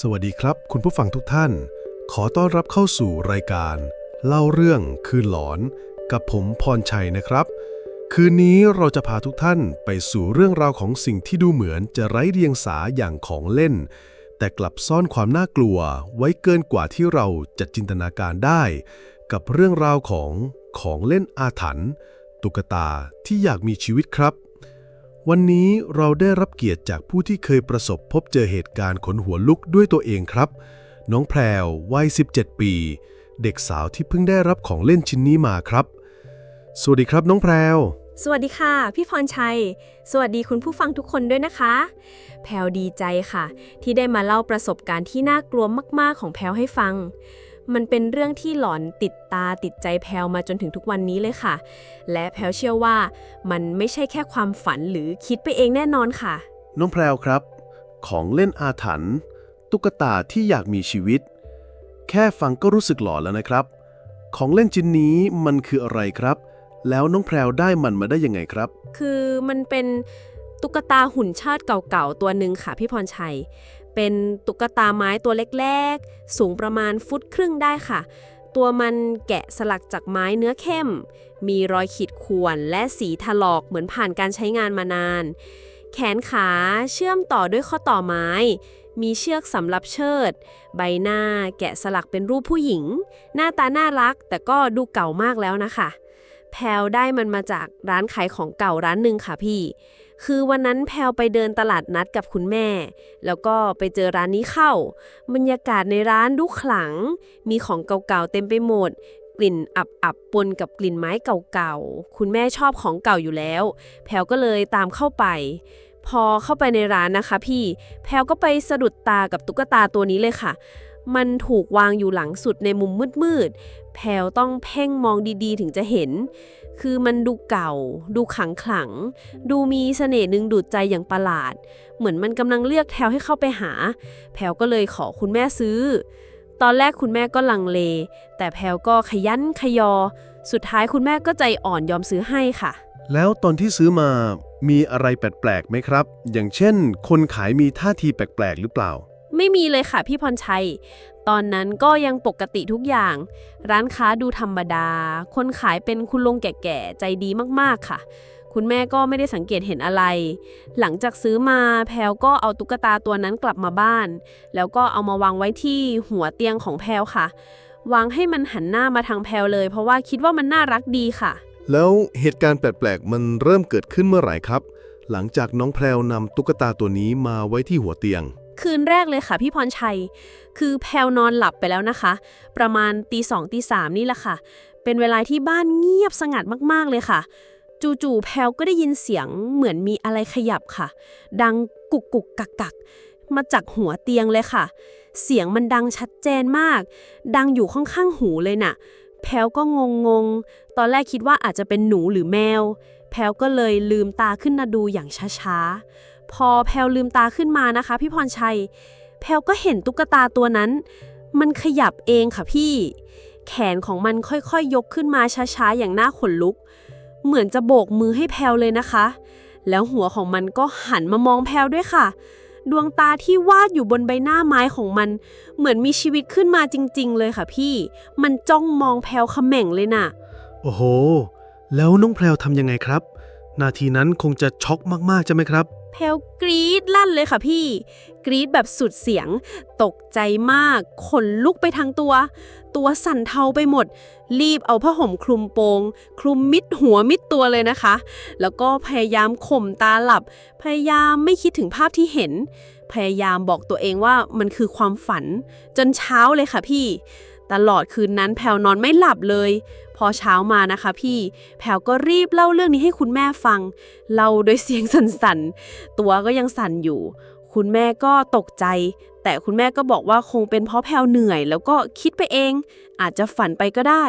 สวัสดีครับ คุณผู้ฟังทุกท่าน ขอต้อนรับเข้าสู่รายการ เล่าเรื่องคืนหลอน กับผมพรชัยนะครับ คืนนี้เราจะพาทุกท่านไปสู่เรื่องราวของสิ่งที่ดูเหมือนจะไร้เดียงสาอย่างของเล่น แต่กลับซ่อนความน่ากลัวไว้เกินกว่าที่เราจะจินตนาการได้ กับเรื่องราวของของเล่นอาถรรพ์ตุ๊กตาที่อยากมีชีวิตครับ วันนี้เราได้รับเกียรติจากผู้ที่เคยประสบพบเจอเหตุการณ์ขนหัวลุกด้วยตัวเองครับ น้องแพรววัย 17 ปี เด็กสาวที่เพิ่งได้รับของเล่นชิ้นนี้มาครับ สวัสดีครับน้องแพรว สวัสดีค่ะ พี่พรชัย สวัสดีคุณผู้ฟังทุกคนด้วยนะคะ แพลวดีใจค่ะ ที่ได้มาเล่าประสบการณ์ที่น่ากลัวมาก ๆ ของแพลวให้ฟัง มันเป็นเรื่องที่หลอนติดตาติดใจแพลวมาจนถึงทุกวันนี้เลยค่ะ และแพลวเชื่อว่ามันไม่ใช่แค่ความฝันหรือคิดไปเองแน่นอนค่ะ น้องแพรวครับ ของเล่นอาถรรพ์ตุ๊กตาที่อยากมีชีวิต แค่ฟังก็รู้สึกหลอนแล้วนะครับ ของเล่นชิ้นนี้มันคืออะไรครับ แล้วน้องแพรวได้มันมาได้ยังไงครับ คือมันเป็นตุ๊กตาหุ่นชาติเก่าๆตัวหนึ่งค่ะพี่พรชัย เป็นตุ๊กตาไม้ตัวเล็กๆ สูงประมาณฟุตครึ่งได้ค่ะ ตัวมันแกะสลักจากไม้เนื้อเข้ม มีรอยขีดข่วนและสีถลอกเหมือนผ่านการใช้งานมานาน แขนขาเชื่อมต่อด้วยข้อต่อไม้ มีเชือกสำหรับเชิด ใบหน้าแกะสลักเป็นรูปผู้หญิง หน้าตาน่ารักแต่ก็ดูเก่ามากแล้วนะคะ แพลวได้มันมาจากร้านขายของเก่าร้านหนึ่งค่ะพี่ คือวันนั้นแพลไปเดินตลาดนัดกับคุณแม่ แล้วก็ไปเจอร้านนี้เข้า บรรยากาศในร้านดูขลัง มีของเก่าๆเต็มไปหมด กลิ่นอับๆปนกับกลิ่นไม้เก่าๆ คุณแม่ชอบของเก่าอยู่แล้ว แพลก็เลยตามเข้าไป พอเข้าไปในร้านนะคะพี่ แพลก็ไปสะดุดตากับตุ๊กตาตัวนี้เลยค่ะ มันถูกวางอยู่หลังสุดในมุมมืดๆ แพลต้องเพ่งมองดีๆ ถึงจะเห็น คือมันดูเก่า ดูขังขลัง ดูมีเสน่ห์ดึงดูดใจอย่างประหลาด เหมือนมันกำลังเรียกแพลวให้เข้าไปหา แพลวก็เลยขอคุณแม่ซื้อ ตอนแรกคุณแม่ก็ลังเล แต่แพลวก็ขยันขยอ สุดท้ายคุณแม่ก็ใจอ่อนยอมซื้อให้ค่ะ แล้วตอนที่ซื้อมามีอะไรแปลกๆไหมครับ อย่างเช่น คนขายมีท่าทีแปลกๆหรือเปล่า ไม่มีเลยค่ะพี่พรชัย ตอนนั้นก็ยังปกติทุกอย่าง ร้านค้าดูธรรมดา คนขายเป็นคุณลุงแก่ๆ ใจดีมากๆค่ะ คุณแม่ก็ไม่ได้สังเกตเห็นอะไร หลังจากซื้อมาแพลวก็เอาตุ๊กตาตัวนั้นกลับมาบ้าน แล้วก็เอามาวางไว้ที่หัวเตียงของแพลวค่ะ วางให้มันหันหน้ามาทางแพลวเลย เพราะว่าคิดว่ามันน่ารักดีค่ะ แล้วเหตุการณ์แปลกๆ มันเริ่มเกิดขึ้นเมื่อไหร่ครับ หลังจากน้องแพรวนำตุ๊กตาตัวนี้มาไว้ที่หัวเตียง คืนแรกเลยค่ะพี่พรชัย คือแพลวนอนหลับไปแล้วนะคะ ประมาณตีสองตีสามนี่แหละค่ะ เป็นเวลาที่บ้านเงียบสงัดมากๆเลยค่ะ จู่ๆแพลวก็ได้ยินเสียงเหมือนมีอะไรขยับค่ะ ดังกุกกุกกักกักมาจากหัวเตียงเลยค่ะ เสียงมันดังชัดเจนมาก ดังอยู่ข้างๆหูเลยน่ะ แพลวก็งงงๆตอนแรกคิดว่าอาจจะเป็นหนูหรือแมว แพลวก็เลยลืมตาขึ้นมาดูอย่างช้าๆ พอแพลวลืมตาขึ้นมานะคะ พี่พรชัย แพลวก็เห็นตุ๊กตาตัวนั้น มันขยับเองค่ะพี่ แขนของมันค่อยๆยยกขึ้นมาช้าๆ อย่างน่าขนลุก เหมือนจะโบกมือให้แพลวเลยนะคะ แล้วหัวของมันก็หันมามองแพลวด้วยค่ะ ดวงตาที่วาดอยู่บนใบหน้าไม้ของมัน เหมือนมีชีวิตขึ้นมาจริง ๆ เลยค่ะพี่ มันจ้องมองแพลวเขม่งเลยน่ะ โอ้โห แล้วน้องแพรวทำยังไงครับ นาทีนั้นคงจะช็อกมากๆใช่ไหมครับแพลกรี๊ดลั่นเลยค่ะพี่ กรี๊ดแบบสุดเสียง ตกใจมาก ขนลุกไปทั้งตัว ตัวสั่นเทาไปหมด รีบเอาผ้าห่มคลุมโปง คลุมมิดหัวมิดตัวเลยนะคะ แล้วก็พยายามข่มตาหลับ พยายามไม่คิดถึงภาพที่เห็น พยายามบอกตัวเองว่ามันคือความฝัน จนเช้าเลยค่ะพี่ ตลอดคืนนั้นแพลนอนไม่หลับเลย พอเช้ามานะคะพี่ แพลก็รีบเล่าเรื่องนี้ให้คุณแม่ฟัง เล่าด้วยเสียงสั่นๆ ตัวก็ยังสั่นอยู่ คุณแม่ก็ตกใจ แต่คุณแม่ก็บอกว่าคงเป็นเพราะแพลเหนื่อย แล้วก็คิดไปเอง อาจจะฝันไปก็ได้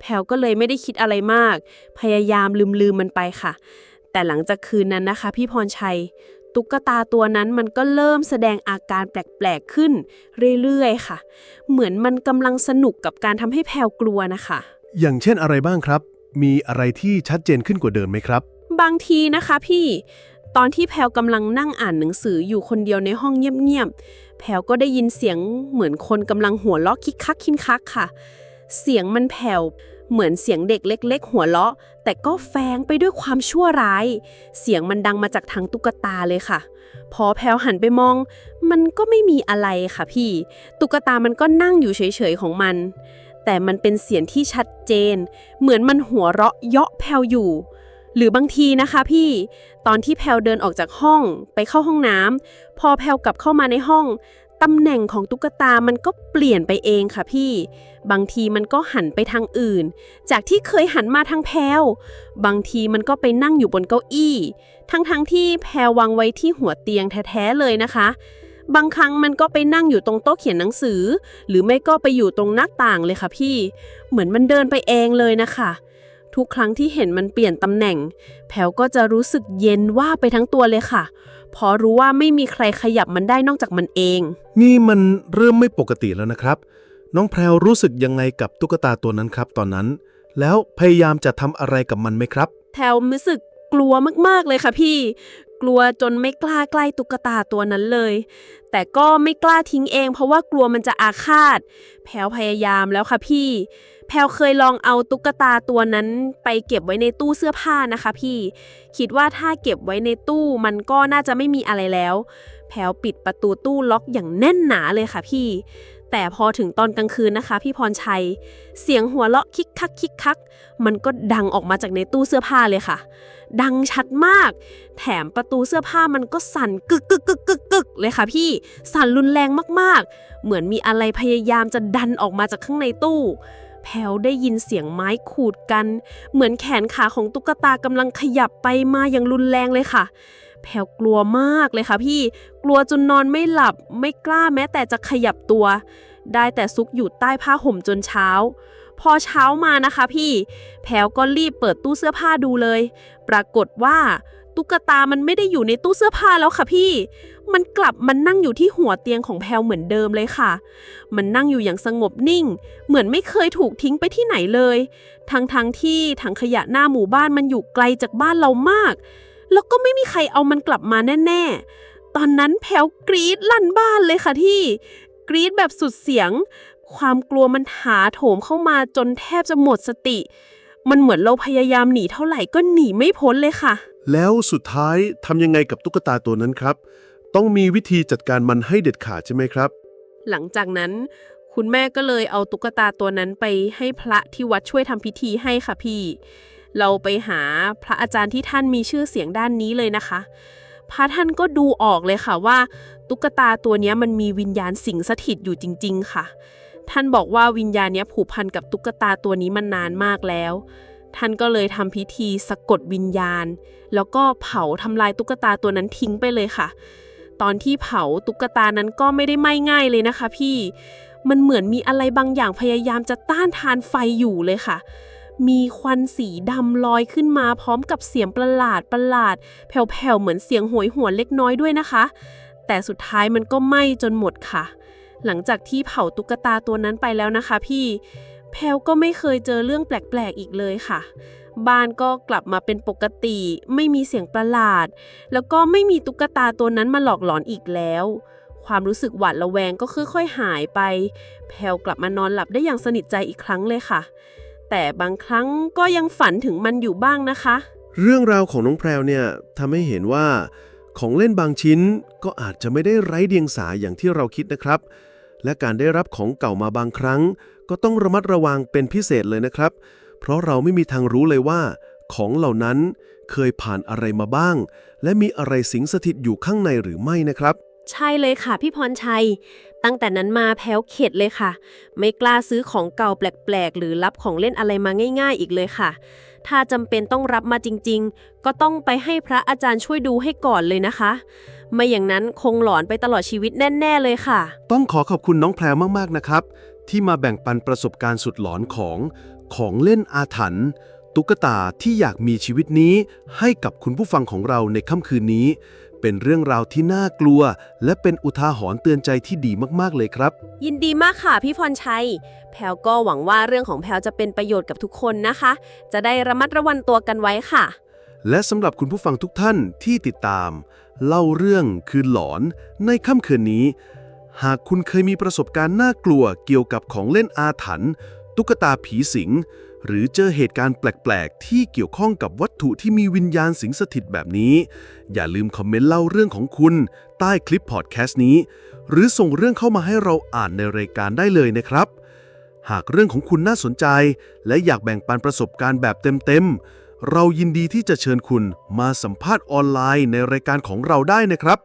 แพลก็เลยไม่ได้คิดอะไรมาก พยายามลืมๆมันไปค่ะ แต่หลังจากคืนนั้นนะคะ พี่พรชัย ตุ๊กตาตัวนั้นมันก็เริ่มแสดงอาการแปลกๆขึ้นเรื่อยๆค่ะ เหมือนมันกำลังสนุกกับการทำให้แพลวกลัวนะคะ อย่างเช่นอะไรบ้างครับ มีอะไรที่ชัดเจนขึ้นกว่าเดิมไหมครับ บางทีนะคะพี่ ตอนที่แพลวกำลังนั่งอ่านหนังสืออยู่คนเดียวในห้องเงียบๆ แพลวก็ได้ยินเสียงเหมือนคนกำลังหัวเราะคิกคักคินคักค่ะ เสียงมันแผ่ว เหมือนเสียงเด็กเล็ก ๆ หัวเราะ แต่ก็แฝงไปด้วยความชั่วร้าย เสียงมันดังมาจากทางตุ๊กตาเลยค่ะ พอแพลวหันไปมอง มันก็ไม่มีอะไรค่ะพี่ ตุ๊กตามันก็นั่งอยู่เฉยๆของมัน แต่มันเป็นเสียงที่ชัดเจน เหมือนมันหัวเราะเยาะแพลวอยู่หรือบางทีนะคะพี่ ตอนที่แพลวเดินออกจากห้องไปเข้าห้องน้ำพอแพลวกลับเข้ามาในห้อง ตำแหน่งของตุ๊กตามันก็เปลี่ยนไปเองค่ะพี่ บางทีมันก็หันไปทางอื่น จากที่เคยหันมาทางแพลวบางทีมันก็ไปนั่งอยู่บนเก้าอี้ ทั้งๆทที่แพลววางไว้ที่หัวเตียงแท้ๆเลยนะคะ บางครั้งมันก็ไปนั่งอยู่ตรงโต๊ะเขียนหนังสือ หรือไม่ก็ไปอยู่ตรงหน้าต่างเลยค่ะพี่ เหมือนมันเดินไปเองเลยนะคะทุกครั้งที่เห็นมันเปลี่ยนตำแหน่งแพลวก็จะรู้สึกเย็นว่าไปทั้งตัวเลยค่ะ พราะรู้ว่าไม่มีใครขยับมันได้นอกจากมันเอง นี่มันเริ่มไม่ปกติแล้วนะครับ น้องแพรวรู้สึกยังไงกับตุ๊กตาตัวนั้นครับ ตอนนั้น แล้วพยายามจะทำอะไรกับมันไหมครับ แพลวรู้สึกกลัวมากๆเลยค่ะพี่ กลัวจนไม่กล้าใกล้ตุ๊กตาตัวนั้นเลย แต่ก็ไม่กล้าทิ้งเอง เพราะว่ากลัวมันจะอาฆาต แพลวพยายามแล้วค่ะพี่ แพลเคยลองเอาตุ๊กตาตัวนั้นไปเก็บไว้ในตู้เสื้อผ้านะคะพี่ คิดว่าถ้าเก็บไว้ในตู้มันก็น่าจะไม่มีอะไรแล้ว แพลปิดประตูตู้ล็อกอย่างแน่นหนาเลยค่ะพี่ แต่พอถึงตอนกลางคืนนะคะ พี่พรชัย เสียงหัวเราะคิกคักคิกคัก มันก็ดังออกมาจากในตู้เสื้อผ้าเลยค่ะ ดังชัดมาก แถมประตูเสื้อผ้ามันก็สั่นกึกกึกกึกกึกกึกเลยค่ะพี่ สั่นรุนแรงมากๆ เหมือนมีอะไรพยายามจะดันออกมาจากข้างในตู้ แพลวได้ยินเสียงไม้ขูดกัน เหมือนแขนขาของตุ๊กตากำลังขยับไปมาอย่างรุนแรงเลยค่ะ แพลวกลัวมากเลยค่ะพี่ กลัวจนนอนไม่หลับ ไม่กล้าแม้แต่จะขยับตัว ได้แต่ซุกอยู่ใต้ผ้าห่มจนเช้า พอเช้ามานะคะพี่ แพลวก็รีบเปิดตู้เสื้อผ้าดูเลย ปรากฏว่า ตุ๊กตามันไม่ได้อยู่ในตู้เสื้อผ้าแล้วค่ะพี่ มันกลับมันนั่งอยู่ที่หัวเตียงของแพลวเหมือนเดิมเลยค่ะ มันนั่งอยู่อย่างสงบนิ่ง เหมือนไม่เคยถูกทิ้งไปที่ไหนเลย ทั้งทงๆที่ถังขยะหน้าหมู่บ้านมันอยู่ไกลจากบ้านเรามาก แล้วก็ไม่มีใครเอามันกลับมาแน่ๆ ตอนนั้นแพลวกรีดลั่นบ้านเลยค่ะที่ กรีดแบบสุดเสียง ความกลัวมันหาโถมเข้ามาจนแทบจะหมดสติ มันเหมือนเราพยายามหนีเท่าไหร่ก็หนีไม่พ้นเลยค่ะ แล้วสุดท้ายทำยังไงกับตุ๊กตาตัวนั้นครับ ต้องมีวิธีจัดการมันให้เด็ดขาดใช่ไหมครับ หลังจากนั้น คุณแม่ก็เลยเอาตุ๊กตาตัวนั้นไปให้พระที่วัดช่วยทำพิธีให้ค่ะพี่ เราไปหาพระอาจารย์ที่ท่านมีชื่อเสียงด้านนี้เลยนะคะ พระท่านก็ดูออกเลยค่ะว่า ตุ๊กตาตัวเนี้ยมันมีวิญญาณสิงสถิตอยู่จริง ๆ ค่ะ ท่านบอกว่าวิญญาณนี้ผูกพันกับตุ๊กตาตัวนี้มานานมากแล้ว ท่านก็เลยทำพิธีสะกดวิญญาณ แล้วก็เผาทำลายตุ๊กตาตัวนั้นทิ้งไปเลยค่ะ ตอนที่เผาตุ๊กตานั้นก็ไม่ได้ไหม้ง่ายเลยนะคะ พี่ มันเหมือนมีอะไรบางอย่างพยายามจะต้านทานไฟอยู่เลยค่ะมีควันสีดำลอยขึ้นมาพร้อมกับเสียงประหลาดประหลาด แผ่วๆ เหมือนเสียงโหยหวนเล็กน้อยด้วยนะคะ แต่สุดท้ายมันก็ไหม้จนหมดค่ะ หลังจากที่เผาตุ๊กตาตัวนั้นไปแล้วนะคะ พี่ แพลวก็ไม่เคยเจอเรื่องแปลกๆอีกเลยค่ะ บ้านก็กลับมาเป็นปกติ ไม่มีเสียงประหลาด แล้วก็ไม่มีตุ๊กตาตัวนั้นมาหลอกหลอนอีกแล้ว ความรู้สึกหวาดระแวงก็ค่อยๆหายไป แพลวกลับมานอนหลับได้อย่างสนิทใจอีกครั้งเลยค่ะ แต่บางครั้งก็ยังฝันถึงมันอยู่บ้างนะคะ เรื่องราวของน้องแพรวเนี่ยทำให้เห็นว่า ของเล่นบางชิ้นก็อาจจะไม่ได้ไร้เดียงสาอย่างที่เราคิดนะครับ และการได้รับของเก่ามาบางครั้ง ก็ต้องระมัดระวังเป็นพิเศษเลยนะครับ เพราะเราไม่มีทางรู้เลยว่า ของเหล่านั้นเคยผ่านอะไรมาบ้าง และมีอะไรสิงสถิตอยู่ข้างในหรือไม่นะครับ ใช่เลยค่ะพี่พรชัย ตั้งแต่นั้นมาแพ้วเข็ดเลยค่ะ ไม่กล้าซื้อของเก่าแปลกๆ หรือรับของเล่นอะไรมาง่าย ๆ อีกเลยค่ะ ถ้าจำเป็นต้องรับมาจริง ๆ ก็ต้องไปให้พระอาจารย์ช่วยดูให้ก่อนเลยนะคะ ไม่อย่างนั้นคงหลอนไปตลอดชีวิตแน่ ๆ เลยค่ะ ต้องขอขอบคุณน้องแพรวมาก ๆ นะครับ ที่มาแบ่งปันประสบการณ์สุดหลอนของของเล่นอาถรรพ์ตุ๊กตาที่อยากมีชีวิตนี้ ให้กับคุณผู้ฟังของเราในค่ำคืนนี้ เป็นเรื่องราวที่น่ากลัว และเป็นอุทาหรณ์เตือนใจที่ดีมากๆเลยครับ ยินดีมากค่ะพี่พรชัย แพลวก็หวังว่าเรื่องของแพลวจะเป็นประโยชน์กับทุกคนนะคะ จะได้ระมัดระวังตัวกันไว้ค่ะ และสำหรับคุณผู้ฟังทุกท่านที่ติดตาม เล่าเรื่องคือหลอนในค่ำคืนนี้ หากคุณเคยมีประสบการณ์น่ากลัวเกี่ยวกับของเล่นอาถรรพ์ตุ๊กตาผีสิง หรือเจอเหตุการณ์แปลก ๆ ที่เกี่ยวข้องกับวัตถุที่มีวิญญาณสิงสถิตแบบนี้ อย่าลืมคอมเมนต์เล่าเรื่องของคุณใต้คลิปพอดแคสต์นี้ หรือส่งเรื่องเข้ามาให้เราอ่านในรายการได้เลยนะครับ หากเรื่องของคุณน่าสนใจ และอยากแบ่งปันประสบการณ์แบบเต็ม ๆ เรายินดีที่จะเชิญคุณมาสัมภาษณ์ออนไลน์ในรายการของเราได้นะครับ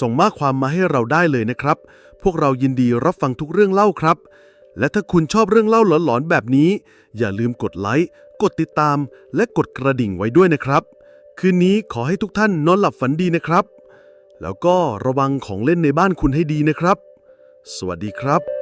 ส่งมาความมาให้เราได้เลยนะครับ พวกเรายินดีรับฟังทุกเรื่องเล่าครับ และถ้าคุณชอบเรื่องเล่าหลอนๆแบบนี้ อย่าลืมกดไลค์ กดติดตาม และกดกระดิ่งไว้ด้วยนะครับ คืนนี้ขอให้ทุกท่านนอนหลับฝันดีนะครับ แล้วก็ระวังของเล่นในบ้านคุณให้ดีนะครับ สวัสดีครับ